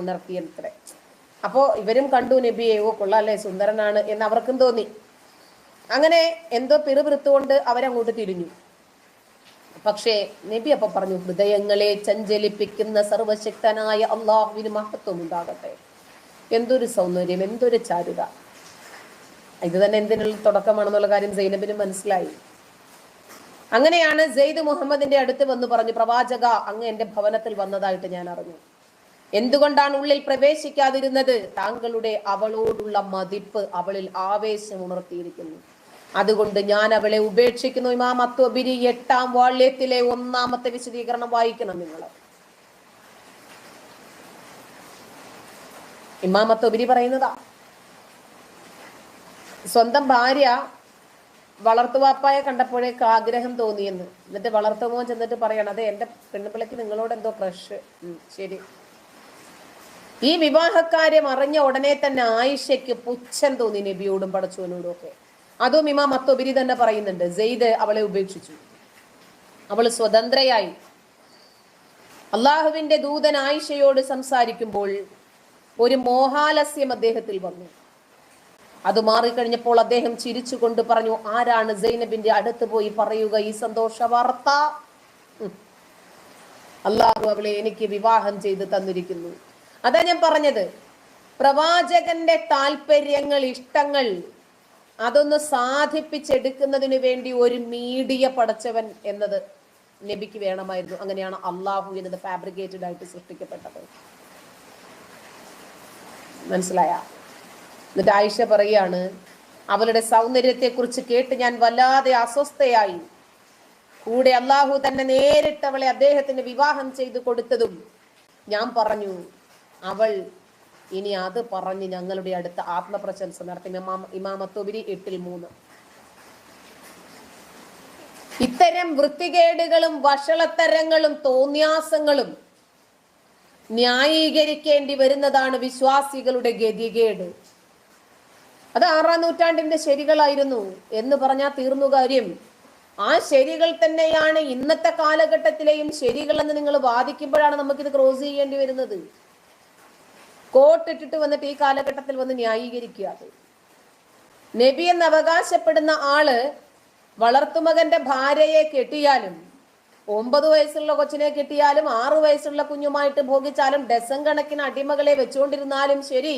ഉണർത്തിയത്രേ അപ്പോ ഇവരും കണ്ടു നബിയെ ഓ കൊള്ളാല്ലേ സുന്ദരനാണ് എന്ന് അവർക്കും തോന്നി. അങ്ങനെ എന്തോ പിറുപിറുത്തുകൊണ്ട് അവരങ്ങോട്ട് തിരിഞ്ഞു. പക്ഷേ നബി അപ്പൊ പറഞ്ഞു ഹൃദയങ്ങളെ ചഞ്ചലിപ്പിക്കുന്ന സർവശക്തനായ അള്ളാഹുവിന് മഹത്വം ഉണ്ടാകട്ടെ എന്തൊരു സൗന്ദര്യം എന്തൊരു ചാരുത. ഇത് തന്നെ എന്തിനുള്ള തുടക്കമാണെന്നുള്ള കാര്യം സൈനബിന് മനസ്സിലായി. അങ്ങനെയാണ് സെയ്ദ് മുഹമ്മദിന്റെ അടുത്ത് വന്ന് പറഞ്ഞു പ്രവാചക അങ്ങ് എന്റെ ഭവനത്തിൽ വന്നതായിട്ട് ഞാൻ അറിഞ്ഞു. എന്തുകൊണ്ടാണ് ഉള്ളിൽ പ്രവേശിക്കാതിരുന്നത്? താങ്കളുടെ അവളോടുള്ള മതിപ്പ് അവളിൽ ആവേശം ഉണർത്തിയിരിക്കുന്നു. അതുകൊണ്ട് ഞാൻ അവളെ ഉപേക്ഷിക്കുന്നു. ഇമാം അത്വബിരി എട്ടാം വാള്യത്തിലെ ഒന്നാമത്തെ വിശദീകരണം വായിക്കണം നിങ്ങൾ. ഇമാം അത്വബിരി പറയുന്നതാ. സ്വന്തം ഭാര്യ വളർത്തുവാപ്പായ കണ്ടപ്പോഴേക്ക് ആഗ്രഹം തോന്നിയെന്ന്. എന്നിട്ട് വളർത്തുമോ ചെന്നിട്ട് പറയണം. അതെ എന്റെ പെണ്ണുപിള്ളക്ക് നിങ്ങളോട് എന്തോ ക്രഷ് ശരി. ഈ വിവാഹക്കാര്യം അറിഞ്ഞ ഉടനെ തന്നെ ആയിഷയ്ക്ക് പുച്ഛം തോന്നി നബിയോടും പടച്ചവനോടും ഒക്കെ. അതും ഇമാ മത്തൊബിരി തന്നെ പറയുന്നുണ്ട് ജെയ്ദ് അവളെ ഉപേക്ഷിച്ചു. അവൾ സ്വതന്ത്രയായി. അള്ളാഹുവിന്റെ ദൂതൻ ആയിഷയോട് സംസാരിക്കുമ്പോൾ ഒരു മോഹാലസ്യം അദ്ദേഹത്തിൽ വന്നു. അത് മാറിക്കഴിഞ്ഞപ്പോൾ അദ്ദേഹം ചിരിച്ചുകൊണ്ട് പറഞ്ഞു ആരാണ് സൈനബിന്റെ അടുത്ത് പോയി പറയുക ഈ സന്തോഷ വാർത്ത? അള്ളാഹു അവളെ എനിക്ക് വിവാഹം ചെയ്ത് തന്നിരിക്കുന്നു. അതാ ഞാൻ പറഞ്ഞത്. പ്രവാചകന്റെ താല്പര്യങ്ങൾ ഇഷ്ടങ്ങൾ അതൊന്ന് സാധിപ്പിച്ചെടുക്കുന്നതിന് വേണ്ടി ഒരു മീഡിയ പടച്ചവൻ എന്നത് നബിക്ക് വേണമായിരുന്നു. അങ്ങനെയാണ് അള്ളാഹു എന്നത് ഫാബ്രിക്കേറ്റഡ് ആയിട്ട് സൃഷ്ടിക്കപ്പെട്ടത്. മനസ്സിലായ? എന്നിട്ട് ആയിഷ പറയാണ് അവളുടെ സൗന്ദര്യത്തെക്കുറിച്ച് കേട്ട് ഞാൻ വല്ലാതെ അസ്വസ്ഥയായി. കൂടെ അള്ളാഹു തന്നെ നേരിട്ട് അവളെ അദ്ദേഹത്തിന് വിവാഹം ചെയ്തു കൊടുത്തതും ഞാൻ പറഞ്ഞു അവൾ ഇനി അത് പറഞ്ഞ് ഞങ്ങളുടെ അടുത്ത് ആത്മപ്രശംസ നടത്തി. ഇമാമത്തുബിരി എട്ടിൽ മൂന്ന്. ഇത്തരം വൃത്തികേടുകളും വഷളത്തരങ്ങളും തോന്യാസങ്ങളും ന്യായീകരിക്കേണ്ടി വരുന്നതാണ് വിശ്വാസികളുടെ ഗതികേട്. അത് ആറാം നൂറ്റാണ്ടിന്റെ ശരികളായിരുന്നു എന്ന് പറഞ്ഞാൽ തീർന്നു കാര്യം. ആ ശരികൾ തന്നെയാണ് ഇന്നത്തെ കാലഘട്ടത്തിലെയും ശരികളെന്ന് നിങ്ങൾ വാദിക്കുമ്പോഴാണ് നമുക്കിത് ക്രോസ് ചെയ്യേണ്ടി വരുന്നത്. കോട്ടിട്ടിട്ട് വന്നിട്ട് ഈ കാലഘട്ടത്തിൽ വന്ന് ന്യായീകരിക്കുക നബി എന്ന് അവകാശപ്പെടുന്ന ആൾ വളർത്തുമകന്റെ ഭാര്യയെ കെട്ടിയാലും ഒമ്പത് വയസ്സുള്ള കൊച്ചിനെ കെട്ടിയാലും ആറു വയസ്സുള്ള കുഞ്ഞുമായിട്ട് ഭോഗിച്ചാലും ഡസൻ കണക്കിന് അടിമകളെ വെച്ചുകൊണ്ടിരുന്നാലും ശരി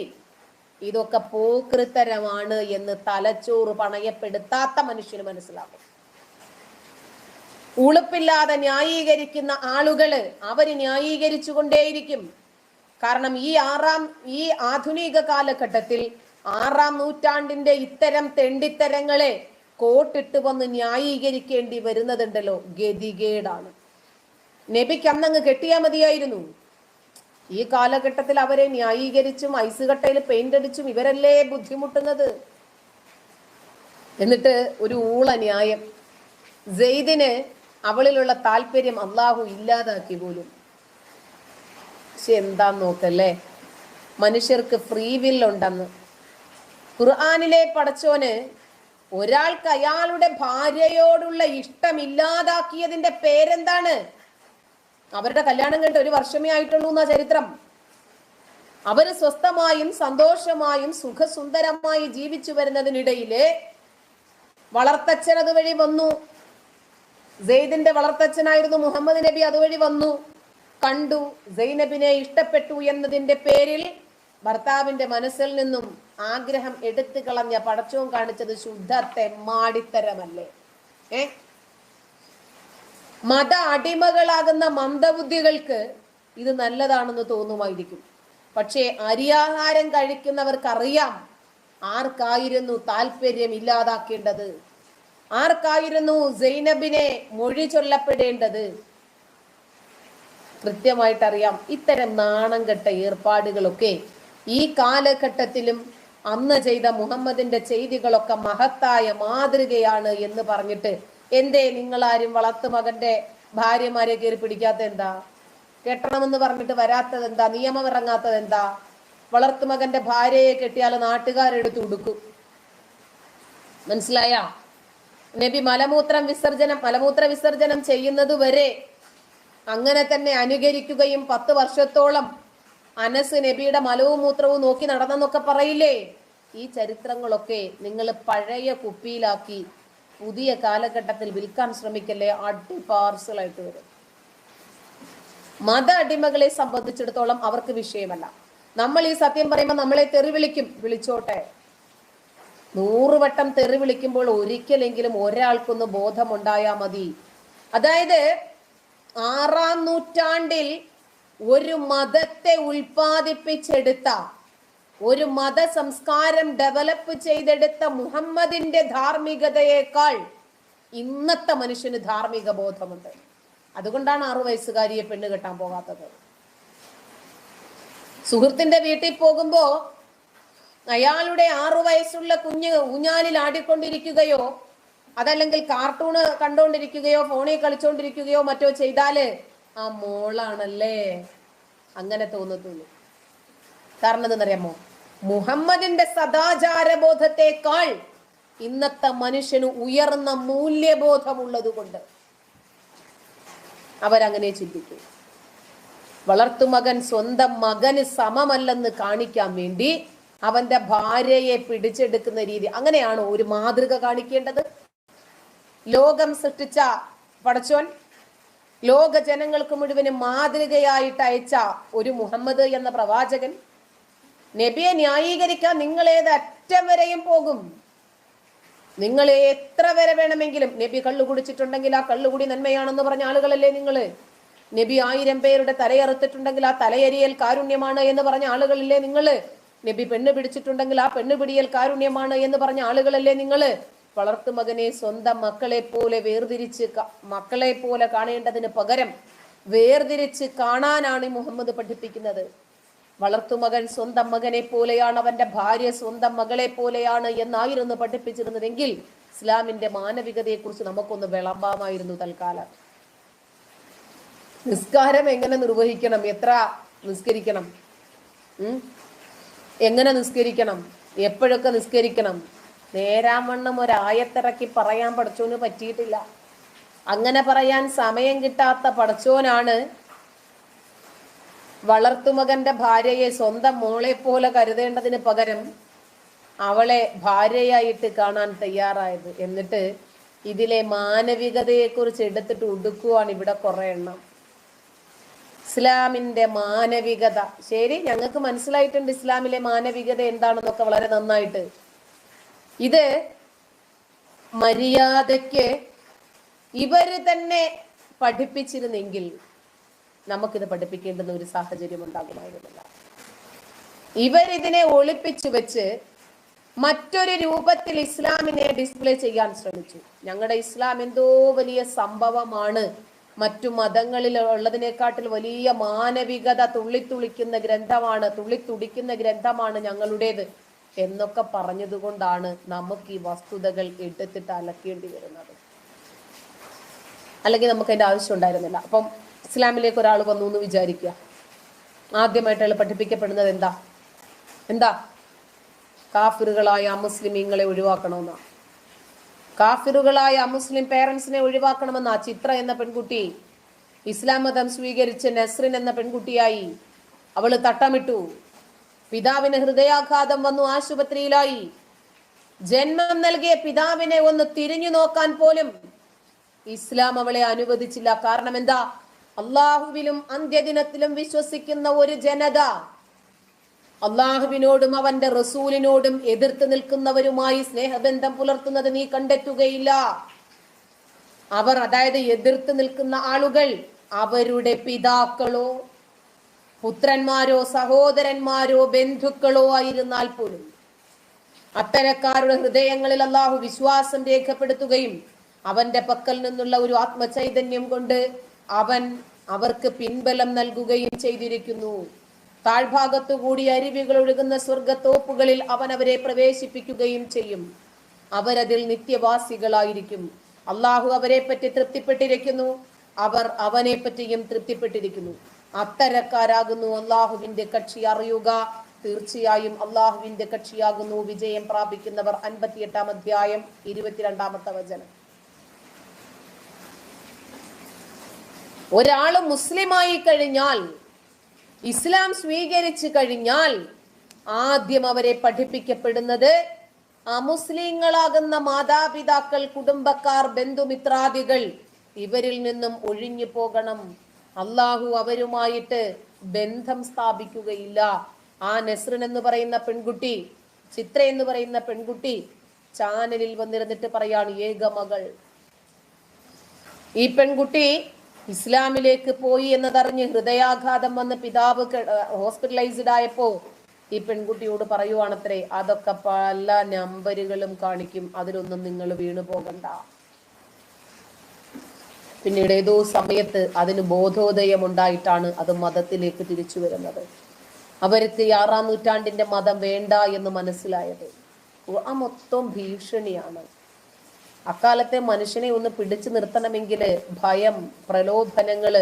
ഇതൊക്കെ പോകൃത്തരമാണ് എന്ന് തലച്ചോറ് പണയപ്പെടുത്താത്ത മനുഷ്യന് മനസ്സിലാകും. ഉളുപ്പില്ലാതെ ന്യായീകരിക്കുന്ന ആളുകൾ അവർ ന്യായീകരിച്ചു കൊണ്ടേയിരിക്കും കാരണം ഈ ആറാം ഈ ആധുനിക കാലഘട്ടത്തിൽ ആറാം നൂറ്റാണ്ടിന്റെ ഇത്തരം തെണ്ടിത്തരങ്ങളെ കോട്ടിട്ട് വന്ന് ന്യായീകരിക്കേണ്ടി വരുന്നതുണ്ടല്ലോ ഗതികേടാണ്. നബിക്ക് അന്നങ്ങ് കെട്ടിയാ മതിയായിരുന്നു. ഈ കാലഘട്ടത്തിൽ അവരെ ന്യായീകരിച്ചും ഐസ് കട്ടയിൽ പെയിന്റ് അടിച്ചും ഇവരല്ലേ ബുദ്ധിമുട്ടുന്നത്? എന്നിട്ട് ഒരു ഊള ന്യായം. ജെയ്ദിന് അവളിലുള്ള താല്പര്യം അള്ളാഹു ഇല്ലാതാക്കി പോലും. പക്ഷെ എന്താന്ന് നോക്കല്ലേ മനുഷ്യർക്ക് ഫ്രീ വിൽ ഉണ്ടെന്ന്. ഖുർആാനിലെ പടച്ചോന് ഒരാൾക്ക് അയാളുടെ ഭാര്യയോടുള്ള ഇഷ്ടം ഇല്ലാതാക്കിയതിന്റെ പേരെന്താണ്? അവരുടെ കല്യാണം കണ്ട് ഒരു വർഷമേ ആയിട്ടുള്ളൂ എന്നാ ചരിത്രം. അവർ സ്വസ്ഥമായും സന്തോഷമായും സുഖസുന്ദരമായി ജീവിച്ചു വരുന്നതിനിടയിൽ വളർത്തച്ഛൻ അതുവഴി വന്നു. സെയ്ദിന്റെ വളർത്തച്ഛനായിരുന്നു മുഹമ്മദ് നബി അതുവഴി വന്നു. കണ്ടു സൈനബിനെ ഇഷ്ടപ്പെട്ടു എന്നതിന്റെ പേരിൽ ഭർത്താവിന്റെ മനസ്സിൽ നിന്നും ആഗ്രഹം എടുത്തു കളഞ്ഞ പടച്ചവും കാണിച്ചത് ശുദ്ധത്തെ മാടിത്തരമല്ലേ? ഏ? മത അടിമകളാകുന്ന മന്ദബുദ്ധികൾക്ക് ഇത് നല്ലതാണെന്ന് തോന്നുമായിരിക്കും. പക്ഷേ അരിയാഹാരം കഴിക്കുന്നവർക്കറിയാം ആർക്കായിരുന്നു താല്പര്യം ഇല്ലാതാക്കേണ്ടത്? ആർക്കായിരുന്നു സൈനബിനെ മൊഴി ചൊല്ലപ്പെടേണ്ടത്? കൃത്യമായിട്ട് അറിയാം ഇത്തരം നാണം കെട്ട ഏർപ്പാടുകളൊക്കെ. ഈ കാലഘട്ടത്തിലും അന്ന് ചെയ്ത മുഹമ്മദിന്റെ ചെയ്തികളൊക്കെ മഹത്തായ മാതൃകയാണ് എന്ന് പറഞ്ഞിട്ട് എന്തേ നിങ്ങളാരും വളർത്തുമകന്റെ ഭാര്യമാരെ കയറി പിടിക്കാത്ത എന്താ കെട്ടണമെന്ന് പറഞ്ഞിട്ട് വരാത്തത് എന്താ നിയമം ഇറങ്ങാത്തത് എന്താ വളർത്തു മകന്റെ ഭാര്യയെ കെട്ടിയാൽ നാട്ടുകാരെടുത്ത് ഉടുക്കും. മനസ്സിലായ? നബി മലമൂത്രം വിസർജനം മലമൂത്ര വിസർജനം ചെയ്യുന്നത് വരെ അങ്ങനെ തന്നെ അനുകരിക്കുകയും പത്ത് വർഷത്തോളം അനസ് നബിയുടെ മലവും മൂത്രവും നോക്കി നടന്നെന്നൊക്കെ പറയില്ലേ? ഈ ചരിത്രങ്ങളൊക്കെ നിങ്ങൾ പഴയ കുപ്പിയിലാക്കി പുതിയ കാലഘട്ടത്തിൽ വിൽക്കാൻ ശ്രമിക്കല്ലേ? അടി പാർസലായിട്ട് വരും. മത അടിമകളെ സംബന്ധിച്ചിടത്തോളം അവർക്ക് വിഷയമല്ല. നമ്മൾ ഈ സത്യം പറയുമ്പോൾ നമ്മളെ തെറി വിളിക്കും. വിളിച്ചോട്ടെ. നൂറുവട്ടം തെറി വിളിക്കുമ്പോൾ ഒരിക്കലെങ്കിലും ഒരാൾക്കൊന്ന് ബോധമുണ്ടായാൽ മതി. അതായത് ആറാം നൂറ്റാണ്ടിൽ ഒരു മതത്തെ ഉൽപാദിപ്പിച്ചെടുത്ത ഒരു മത സംസ്കാരം ഡെവലപ്പ് ചെയ്തെടുത്ത മുഹമ്മദിന്റെ ധാർമ്മികതയേക്കാൾ ഇന്നത്തെ മനുഷ്യന് ധാർമ്മിക ബോധമുണ്ട്. അതുകൊണ്ടാണ് ആറു വയസ്സുകാരിയെ പെണ്ണ് കെട്ടാൻ പോകാത്തത്. സുഹൃത്തിന്റെ വീട്ടിൽ പോകുമ്പോ അയാളുടെ ആറു വയസ്സുള്ള കുഞ്ഞ് ഊഞ്ഞാലിൽ ആടിക്കൊണ്ടിരിക്കുകയോ അതല്ലെങ്കിൽ കാർട്ടൂണ് കണ്ടുകൊണ്ടിരിക്കുകയോ ഫോണിൽ കളിച്ചുകൊണ്ടിരിക്കുകയോ മറ്റോ ചെയ്താൽ ആ മോളാണല്ലേ? അങ്ങനെ തോന്നത്തുള്ളൂ. കാരണം എന്തെന്നറിയാമോ മുഹമ്മദിന്റെ സദാചാര ബോധത്തെക്കാൾ ഇന്നത്തെ മനുഷ്യന് ഉയർന്ന മൂല്യബോധമുള്ളത് കൊണ്ട് അവരങ്ങനെ ചിന്തിക്കും. വളർത്തുമകൻ സ്വന്തം മകന് സമമല്ലെന്ന് കാണിക്കാൻ വേണ്ടി അവന്റെ ഭാര്യയെ പിടിച്ചെടുക്കുന്ന രീതി. അങ്ങനെയാണോ ഒരു മാതൃക കാണിക്കേണ്ടത്. ലോകം സൃഷ്ടിച്ച പടച്ചോൻ ലോക ജനങ്ങൾക്ക് മുഴുവനും മാതൃകയായിട്ട് അയച്ച ഒരു മുഹമ്മദ് എന്ന പ്രവാചകൻ നബിയെ ന്യായീകരിക്കാൻ നിങ്ങൾ ഏത് അറ്റം വരെയും പോകും. നിങ്ങൾ എത്ര വരെ വേണമെങ്കിലും നബി കള്ളു കുടിച്ചിട്ടുണ്ടെങ്കിൽ ആ കള്ളുകുടി നന്മയാണെന്ന് പറഞ്ഞ ആളുകളല്ലേ നിങ്ങൾ നബി ആയിരം പേരുടെ തലയറുത്തിട്ടുണ്ടെങ്കിൽ ആ തലയരിയൽ കാരുണ്യമാണ് എന്ന് പറഞ്ഞ ആളുകളല്ലേ നിങ്ങൾ നബി പെണ്ണ് പിടിച്ചിട്ടുണ്ടെങ്കിൽ ആ പെണ്ണ് പിടിയൽ കാരുണ്യമാണ് എന്ന് പറഞ്ഞ ആളുകളല്ലേ നിങ്ങൾ വളർത്തുമകനെ സ്വന്തം മക്കളെ പോലെ വേർതിരിച്ച് മക്കളെ പോലെ കാണേണ്ടതിന് പകരം വേർതിരിച്ച് കാണാനാണ് മുഹമ്മദ് പഠിപ്പിക്കുന്നത്. വളർത്തുമകൻ സ്വന്തം മകനെ പോലെയാണ് അവന്റെ ഭാര്യ സ്വന്തം മകളെ പോലെയാണ് എന്നായിരുന്നു പഠിപ്പിച്ചിരുന്നതെങ്കിൽ ഇസ്ലാമിന്റെ മാനവികതയെ കുറിച്ച് നമുക്കൊന്ന് വിളമ്പാമായിരുന്നു തൽക്കാലം. നിസ്കാരം എങ്ങനെ നിർവഹിക്കണം? എത്ര നിസ്കരിക്കണം? എങ്ങനെ നിസ്കരിക്കണം? എപ്പോഴൊക്കെ നിസ്കരിക്കണം? നേരാവണ്ണം ഒരായത്തിറക്കി പറയാൻ പഠിച്ചോന് പറ്റിയിട്ടില്ല. അങ്ങനെ പറയാൻ സമയം കിട്ടാത്ത പഠിച്ചോനാണ് വളർത്തുമകന്റെ ഭാര്യയെ സ്വന്തം മോളെ പോലെ കരുതേണ്ടതിന് പകരം അവളെ ഭാര്യയായിട്ട് കാണാൻ തയ്യാറായത്. എന്നിട്ട് ഇതിലെ മാനവികതയെക്കുറിച്ച് എടുത്തിട്ട് ഉടുക്കുവാണ് ഇവിടെ കുറെ എണ്ണം. ഇസ്ലാമിന്റെ മാനവികത. ശരി ഞങ്ങൾക്ക് മനസ്സിലായിട്ടുണ്ട് ഇസ്ലാമിലെ മാനവികത എന്താണെന്നൊക്കെ വളരെ നന്നായിട്ട്. ഇത് മര്യാദയ്ക്ക് ഇവർ തന്നെ പഠിപ്പിച്ചിരുന്നെങ്കിൽ നമുക്കിത് പഠിപ്പിക്കേണ്ടുന്ന ഒരു സാഹചര്യം ഉണ്ടാകുമായിരുന്നില്ല. ഇവരിതിനെ ഒളിപ്പിച്ചു വെച്ച് മറ്റൊരു രൂപത്തിൽ ഇസ്ലാമിനെ ഡിസ്പ്ലേ ചെയ്യാൻ ശ്രമിച്ചു. ഞങ്ങളുടെ ഇസ്ലാം എന്തോ വലിയ സംഭവമാണ്. മറ്റു മതങ്ങളിൽ ഉള്ളതിനെക്കാട്ടിൽ വലിയ മാനവികത തുള്ളിത്തുളിക്കുന്ന ഗ്രന്ഥമാണ് തുള്ളിത്തുടിക്കുന്ന ഗ്രന്ഥമാണ് ഞങ്ങളുടേത്. എന്നൊക്കെ പറഞ്ഞതുകൊണ്ടാണ് നമുക്ക് ഈ വസ്തുതകൾ എടുത്തിട്ട് അലക്കേണ്ടി വരുന്നത്. അല്ലെങ്കിൽ നമുക്ക് അതിന്റെ ആവശ്യം ഉണ്ടായിരുന്നില്ല. അപ്പം ഇസ്ലാമിലേക്ക് ഒരാൾ വന്നു എന്ന് വിചാരിക്കുക. ആദ്യമായിട്ട് അയാൾ പഠിപ്പിക്കപ്പെടുന്നത് എന്താ? എന്താ? കാഫിറുകളായ അമുസ്ലിമീങ്ങളെ ഒഴിവാക്കണമെന്നാ. കാഫിറുകളായ അമുസ്ലിം പേരൻസിനെ ഒഴിവാക്കണമെന്നാ ചിത്ര എന്ന പെൺകുട്ടി. ഇസ്ലാം മതം സ്വീകരിച്ച് നസ്രിൻ എന്ന പെൺകുട്ടിയായി അവൾ തട്ടമിട്ടു. പിതാവിന് ഹൃദയാഘാതം വന്നു ആശുപത്രിയിലായി. ജന്മം നൽകിയ പിതാവിനെ ഒന്ന് തിരിഞ്ഞു നോക്കാൻ പോലും ഇസ്ലാം അവളെ അനുവദിച്ചില്ല. കാരണം എന്താ? അള്ളാഹുവിലും അന്ത്യദിനത്തിലും വിശ്വസിക്കുന്ന ഒരു ജനത അള്ളാഹുവിനോടും അവന്റെ റസൂലിനോടും എതിർത്ത് നിൽക്കുന്നവരുമായി സ്നേഹബന്ധം പുലർത്തുന്നത് നീ കണ്ടെത്തുകയില്ല. അവർ അതായത് എതിർത്ത് നിൽക്കുന്ന ആളുകൾ അവരുടെ പിതാക്കളോ പുത്രന്മാരോ സഹോദരന്മാരോ ബന്ധുക്കളോ ആയിരുന്നാൽ പോലും അത്തരക്കാരുടെ ഹൃദയങ്ങളിൽ അള്ളാഹു വിശ്വാസം രേഖപ്പെടുത്തുകയും അവന്റെ പക്കൽ നിന്നുള്ള ഒരു ആത്മചൈതന്യം കൊണ്ട് അവൻ അവർക്ക് പിൻബലം നൽകുകയും ചെയ്തിരിക്കുന്നു. താഴ്ഭാഗത്തു കൂടി അരുവികൾ ഒഴുകുന്ന സ്വർഗത്തോപ്പുകളിൽ അവൻ അവരെ പ്രവേശിപ്പിക്കുകയും ചെയ്യും. അവരതിൽ നിത്യവാസികളായിരിക്കും. അള്ളാഹു അവരെ പറ്റി തൃപ്തിപ്പെട്ടിരിക്കുന്നു. അവർ അവനെ പറ്റിയും തൃപ്തിപ്പെട്ടിരിക്കുന്നു. അത്തരക്കാരാകുന്നു അള്ളാഹുവിന്റെ കക്ഷി അറിയുക. തീർച്ചയായും അള്ളാഹുവിന്റെ കക്ഷിയാകുന്നു. വിജയം പ്രാപിക്കുന്നവർ അൻപത്തിയെട്ടാം അധ്യായം ഇരുപത്തിരണ്ടാമത്തെ വചനം. ഒരാൾ മുസ്ലിമായി കഴിഞ്ഞാൽ ഇസ്ലാം സ്വീകരിച്ചു കഴിഞ്ഞാൽ ആദ്യം അവരെ പഠിപ്പിക്കപ്പെടുന്നത് അമുസ്ലിങ്ങളാകുന്ന മാതാപിതാക്കൾ കുടുംബക്കാർ ബന്ധുമിത്രാദികൾ. ഇവരിൽ നിന്നും ഒഴിഞ്ഞു പോകണം. അള്ളാഹു അവരുമായിട്ട് ബന്ധം സ്ഥാപിക്കുകയില്ല. ആ നസ്രിൻ എന്ന് പറയുന്ന പെൺകുട്ടി ചിത്ര എന്ന് പറയുന്ന പെൺകുട്ടി ചാനലിൽ വന്നിരുന്നിട്ട് പറയാണ് ഏകമകൾ ഈ പെൺകുട്ടി ഇസ്ലാമിലേക്ക് പോയി എന്നതറിഞ്ഞ് ഹൃദയാഘാതം വന്ന് പിതാവ് ഹോസ്പിറ്റലൈസ്ഡ് ആയപ്പോ ഈ പെൺകുട്ടിയോട് പറയുവാണത്രേ അതൊക്കെ പല നമ്പറുകളും കാണിക്കും. അതിലൊന്നും നിങ്ങൾ വീണു പോകണ്ട പിന്നീട് ഏതോ സമയത്ത് അതിന് ബോധോദയം ഉണ്ടായിട്ടാണ് അത് മതത്തിലേക്ക് തിരിച്ചു വരുന്നത്. അവർക്ക് ആറാം നൂറ്റാണ്ടിന്റെ മതം വേണ്ട എന്ന് മനസ്സിലായത്. ആ മൊത്തം ഭീഷണിയാണ്. അക്കാലത്തെ മനുഷ്യനെ ഒന്ന് പിടിച്ചു നിർത്തണമെങ്കിൽ ഭയം പ്രലോഭനങ്ങൾ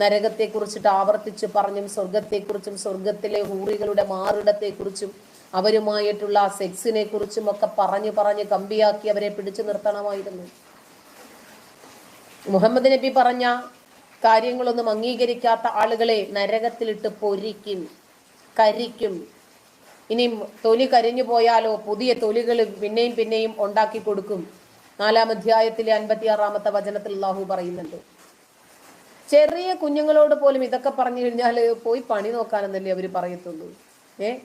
നരകത്തെ കുറിച്ചിട്ട് ആവർത്തിച്ച് പറഞ്ഞും സ്വർഗത്തെക്കുറിച്ചും സ്വർഗത്തിലെ ഹൂറികളുടെ മാറിടത്തെക്കുറിച്ചും അവരുമായിട്ടുള്ള സെക്സിനെ കുറിച്ചും ഒക്കെ പറഞ്ഞു പറഞ്ഞ് കമ്പിയാക്കി അവരെ പിടിച്ചു നിർത്തണമായിരുന്നു. മുഹമ്മദ് നബി പറഞ്ഞ കാര്യങ്ങളൊന്നും അംഗീകരിക്കാത്ത ആളുകളെ നരകത്തിലിട്ട് പൊരിക്കും കരിക്കും. ഇനി തൊലി കരിഞ്ഞു പോയാലോ പുതിയ തൊലികൾ പിന്നെയും പിന്നെയും ഉണ്ടാക്കി കൊടുക്കും. നാലാം അധ്യായത്തിലെ അൻപത്തി ആറാമത്തെ വചനത്തിൽ അള്ളാഹു പറയുന്നുണ്ട്. ചെറിയ കുഞ്ഞുങ്ങളോട് പോലും ഇതൊക്കെ പറഞ്ഞു കഴിഞ്ഞാൽ പോയി പണി നോക്കാനെന്നല്ലേ അവർ പറയത്തുള്ളൂ. ഏ?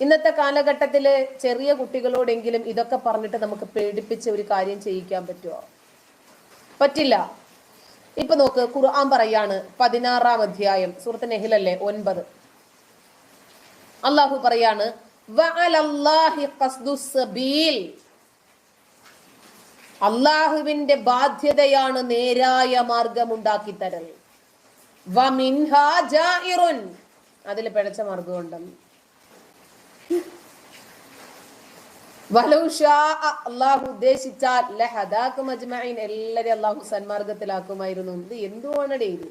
ഇന്നത്തെ കാലഘട്ടത്തിൽ ചെറിയ കുട്ടികളോടെങ്കിലും ഇതൊക്കെ പറഞ്ഞിട്ട് നമുക്ക് പേടിപ്പിച്ച ഒരു കാര്യം ചെയ്യിക്കാൻ പറ്റുമോ പറ്റില്ല. ഇപ്പൊ നോക്ക് ഖുർആൻ പറയാണ് പതിനാറാം അധ്യായം സുഹൃത്ത് നെഹിലല്ലേ ഒൻപത്. അള്ളാഹു പറയാണ് അള്ളാഹുവിന്റെ ബാധ്യതയാണ് നേരായ മാർഗം ഉണ്ടാക്കി തരൽ അതിൽ പിഴച്ച മാർഗമുണ്ടെന്ന് അള്ളാഹു ഉദ്ദേശിച്ചാൽ എല്ലാരെയും അള്ളാഹു സന്മാർഗത്തിലാക്കുമായിരുന്നു. ഇത് എന്തുവാണടേ ഇത്?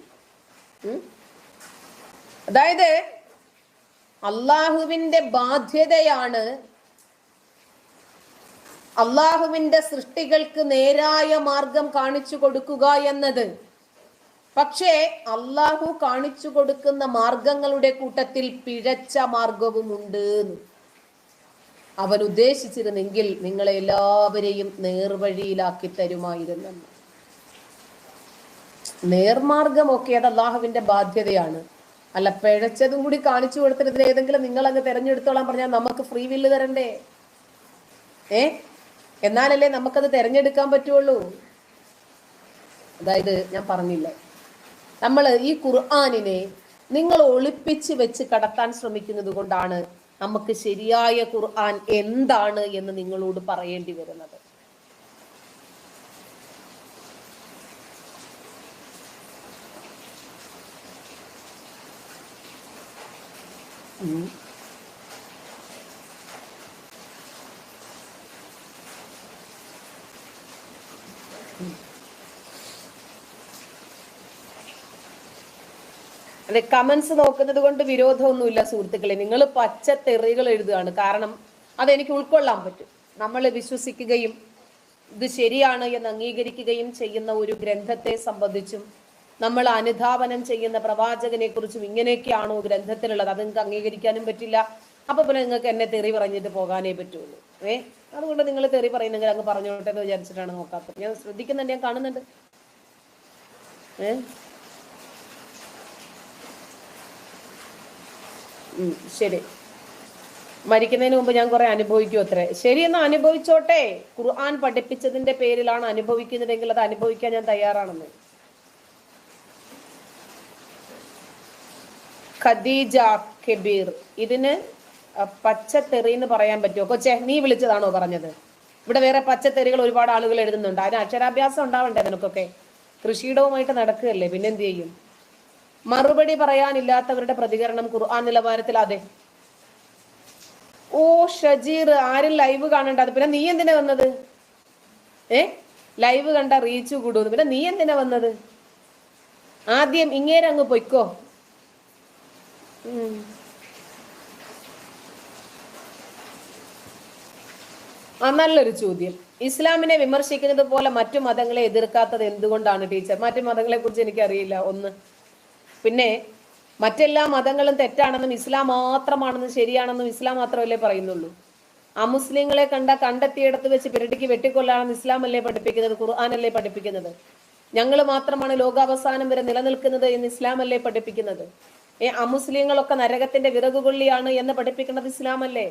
അതായത് അള്ളാഹുവിന്റെ ബാധ്യതയാണ് അള്ളാഹുവിന്റെ സൃഷ്ടികൾക്ക് നേരായ മാർഗം കാണിച്ചു കൊടുക്കുക എന്നത്. പക്ഷേ അള്ളാഹു കാണിച്ചു കൊടുക്കുന്ന മാർഗങ്ങളുടെ കൂട്ടത്തിൽ പിഴച്ച മാർഗവുമുണ്ട് എന്ന്. അവൻ ഉദ്ദേശിച്ചിരുന്നെങ്കിൽ നിങ്ങളെ എല്ലാവരെയും നേർവഴിയിലാക്കി തരുമായിരുന്നു നേർമാർഗമൊക്കെ അത് അള്ളാഹുവിന്റെ ബാധ്യതയാണ്. അല്ല പിഴച്ചതും കൂടി കാണിച്ചു കൊടുത്തിട്ട് ഏതെങ്കിലും നിങ്ങൾ അങ്ങ് തെരഞ്ഞെടുത്തോളാൻ പറഞ്ഞാൽ നമുക്ക് ഫ്രീ വില്ല് തരണ്ടേ? ഏ? എന്നാലല്ലേ നമുക്കത് തെരഞ്ഞെടുക്കാൻ പറ്റുള്ളൂ? അതായത് ഞാൻ പറഞ്ഞില്ലേ നമ്മൾ ഈ ഖുർആാനിനെ നിങ്ങൾ ഒളിപ്പിച്ച് വെച്ച് കടത്താൻ ശ്രമിക്കുന്നത് കൊണ്ടാണ് നമുക്ക് ശരിയായ ഖുർആൻ എന്താണ് എന്ന് നിങ്ങളോട് പറയേണ്ടി വരുന്നത് ഉം. അല്ലെ കമന്റ്സ് നോക്കുന്നത് കൊണ്ട് വിരോധമൊന്നുമില്ല സുഹൃത്തുക്കളെ. നിങ്ങൾ പച്ച തെറികൾ എഴുതുകയാണ്. കാരണം അതെനിക്ക് ഉൾക്കൊള്ളാൻ പറ്റും. നമ്മൾ വിശ്വസിക്കുകയും ഇത് ശരിയാണ് എന്ന് അംഗീകരിക്കുകയും ചെയ്യുന്ന ഒരു ഗ്രന്ഥത്തെ സംബന്ധിച്ചും നമ്മൾ അനുധാപനം ചെയ്യുന്ന പ്രവാചകനെ കുറിച്ചും ഇങ്ങനെയൊക്കെയാണോ ഗ്രന്ഥത്തിലുള്ളത്. അത് നിങ്ങൾക്ക് അംഗീകരിക്കാനും പറ്റില്ല. അപ്പൊ പിന്നെ നിങ്ങൾക്ക് എന്നെ തെറി പറഞ്ഞിട്ട് പോകാനേ പറ്റുള്ളൂ. ഏ? അതുകൊണ്ട് നിങ്ങൾ തെറി പറയുന്നെങ്കിൽ അങ്ങ് പറഞ്ഞോട്ടെ എന്ന് വിചാരിച്ചിട്ടാണ് നോക്കാത്തത്. ഞാൻ ശ്രദ്ധിക്കുന്നുണ്ട് ഞാൻ കാണുന്നുണ്ട്. ഏ? ശരി. മരിക്കുന്നതിന് മുമ്പ് ഞാൻ കുറെ അനുഭവിക്കും അത്രേ. ശരി എന്നാ അനുഭവിച്ചോട്ടെ. ഖുർആൻ പഠിപ്പിച്ചതിന്റെ പേരിലാണ് അനുഭവിക്കുന്നതെങ്കിൽ അത് അനുഭവിക്കാൻ ഞാൻ തയ്യാറാണെന്ന്. ഖദീജ കബീർ. ഇതിന് പച്ചത്തെറി എന്ന് പറയാൻ പറ്റുമോ? കൊച്ചെ നീ വിളിച്ചതാണോ പറഞ്ഞത്? ഇവിടെ വേറെ പച്ചത്തെറികൾ ഒരുപാട് ആളുകൾ എഴുതുന്നുണ്ട്. അതിന് അക്ഷരാഭ്യാസം ഉണ്ടാവണ്ടേ നിനക്കൊക്കെ? കൃഷിയിടവുമായിട്ട് നടക്കുകയല്ലേ? പിന്നെന്ത് ചെയ്യും? മറുപടി പറയാനില്ലാത്തവരുടെ പ്രതികരണം ഖുർആൻ നിലവാരത്തിൽ അതെ. ഓ ഷജീർ ആരും ലൈവ് കാണണ്ട. അത് പിന്നെ നീ എന്തിനാ വന്നത്? ഏ? ലൈവ് കണ്ട റീച്ച് കൂടുന്നു. പിന്നെ നീ എന്തിനാ വന്നത്? ആദ്യം ഇങ്ങേരെ അങ്ങ് പൊയ്ക്കോ. ആ നല്ലൊരു ചോദ്യം. ഇസ്ലാമിനെ വിമർശിക്കുന്നത് പോലെ മറ്റു മതങ്ങളെ എതിർക്കാത്തത് എന്തുകൊണ്ടാണ് ടീച്ചർ? മറ്റു മതങ്ങളെ കുറിച്ച് എനിക്കറിയില്ല. ഒന്ന്. പിന്നെ മറ്റെല്ലാ മതങ്ങളും തെറ്റാണെന്നും ഇസ്ലാം മാത്രമാണെന്നും ശരിയാണെന്നും ഇസ്ലാം മാത്രമല്ലേ പറയുന്നുള്ളൂ. ആ മുസ്ലിങ്ങളെ കണ്ട കണ്ടെത്തിയിടത്ത് വെച്ച് പിരടിക്ക് വെട്ടിക്കൊല്ലാണെന്ന് ഇസ്ലാം അല്ലേ പഠിപ്പിക്കുന്നത്? ഖുർആൻ അല്ലേ പഠിപ്പിക്കുന്നത്? ഞങ്ങൾ മാത്രമാണ് ലോകാവസാനം വരെ നിലനിൽക്കുന്നത് എന്ന് ഇസ്ലാം അല്ലേ പഠിപ്പിക്കുന്നത്? ഏ അമുസ്ലിങ്ങളൊക്കെ നരകത്തിന്റെ വിറകുകൊള്ളിയാണ് എന്ന് പഠിപ്പിക്കുന്നത് ഇസ്ലാം അല്ലേ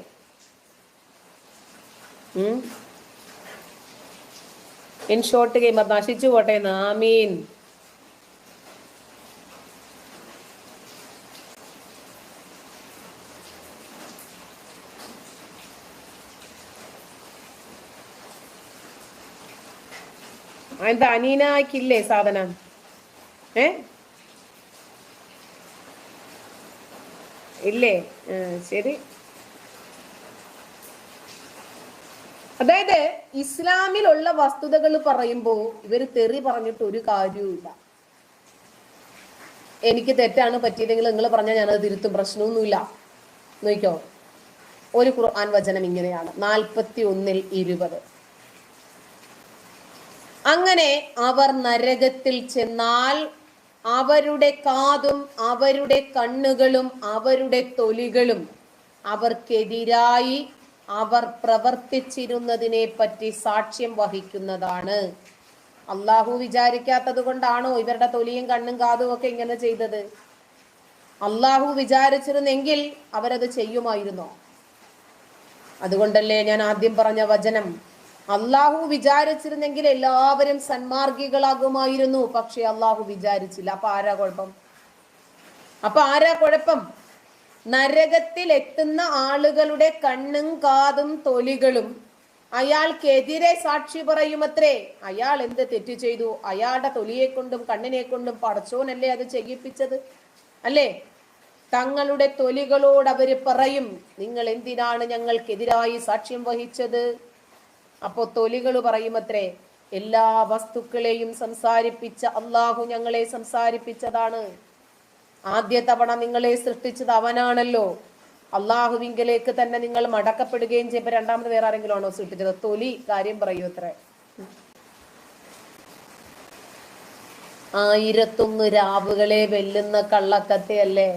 ഇൻ ഷോർട്ട് ഗെയിം നശിച്ചു പോട്ടെ ആമീൻ. എന്താ അനീനാക്കില്ലേ സാധനം? ഏ? ഇല്ലേ? ശരി. അതായത് ഇസ്ലാമിലുള്ള വസ്തുതകൾ പറയുമ്പോ ഇവർ തെറി പറഞ്ഞിട്ട് ഒരു കാര്യവുമില്ല. എനിക്ക് തെറ്റാണ് പറ്റിയതെങ്കിൽ നിങ്ങൾ പറഞ്ഞാൽ ഞാനത് തിരുത്തും പ്രശ്നമൊന്നുമില്ല. നോക്കിക്കോ. ഒരു ഖുർആൻ വചനം ഇങ്ങനെയാണ്. നാൽപ്പത്തി ഒന്നിൽ ഇരുപത്. അങ്ങനെ അവർ നരകത്തിൽ ചെന്നാൽ അവരുടെ കാതും അവരുടെ കണ്ണുകളും അവരുടെ തൊലികളും അവർക്കെതിരായി അവർ പ്രവർത്തിച്ചിരുന്നതിനെ പറ്റി സാക്ഷ്യം വഹിക്കുന്നതാണ്. അള്ളാഹു വിചാരിക്കാത്തത് കൊണ്ടാണോ ഇവരുടെ തൊലിയും കണ്ണും കാതും ഒക്കെ ഇങ്ങനെ ചെയ്തത്? അള്ളാഹു വിചാരിച്ചിരുന്നെങ്കിൽ അവരത് ചെയ്യുമായിരുന്നോ? അതുകൊണ്ടല്ലേ ഞാൻ ആദ്യം പറഞ്ഞ വചനം. അള്ളാഹു വിചാരിച്ചിരുന്നെങ്കിൽ എല്ലാവരും സന്മാർഗികളാകുമായിരുന്നു. പക്ഷെ അള്ളാഹു വിചാരിച്ചില്ല. അപ്പൊ ആരാ കുഴപ്പം? അപ്പൊ ആരാ കുഴപ്പം? നരകത്തിൽ എത്തുന്ന ആളുകളുടെ കണ്ണും കാതും തൊലികളും അയാൾക്കെതിരെ സാക്ഷി പറയുമത്രേ. അയാൾ എന്ത് തെറ്റ് ചെയ്തു? അയാളുടെ തൊലിയെ കൊണ്ടും കണ്ണിനെ കൊണ്ടും പടച്ചോനല്ലേ അത് ചെയ്യിപ്പിച്ചത്? അല്ലേ? തങ്ങളുടെ തൊലികളോട് അവർ പറയും നിങ്ങൾ എന്തിനാണ് ഞങ്ങൾക്കെതിരായി സാക്ഷ്യം വഹിച്ചത്? അപ്പോ തൊലികൾ പറയുമത്രേ എല്ലാ വസ്തുക്കളെയും സംസാരിപ്പിച്ച അള്ളാഹു ഞങ്ങളെ സംസാരിപ്പിച്ചതാണ്. ആദ്യ തവണ നിങ്ങളെ സൃഷ്ടിച്ചത് അവനാണല്ലോ. അള്ളാഹുവിങ്കലേക്ക് തന്നെ നിങ്ങൾ മടക്കപ്പെടുകയും ചെയ്യുമ്പോൾ രണ്ടാമത് വേറെ ആരെങ്കിലും ആണോ സൃഷ്ടിച്ചത്? തൊലി കാര്യം പറയൂ അത്രേ ആയിരത്തൊന്ന് രാവുകളെ വെല്ലുന്ന കള്ളക്കത്തയല്ലേ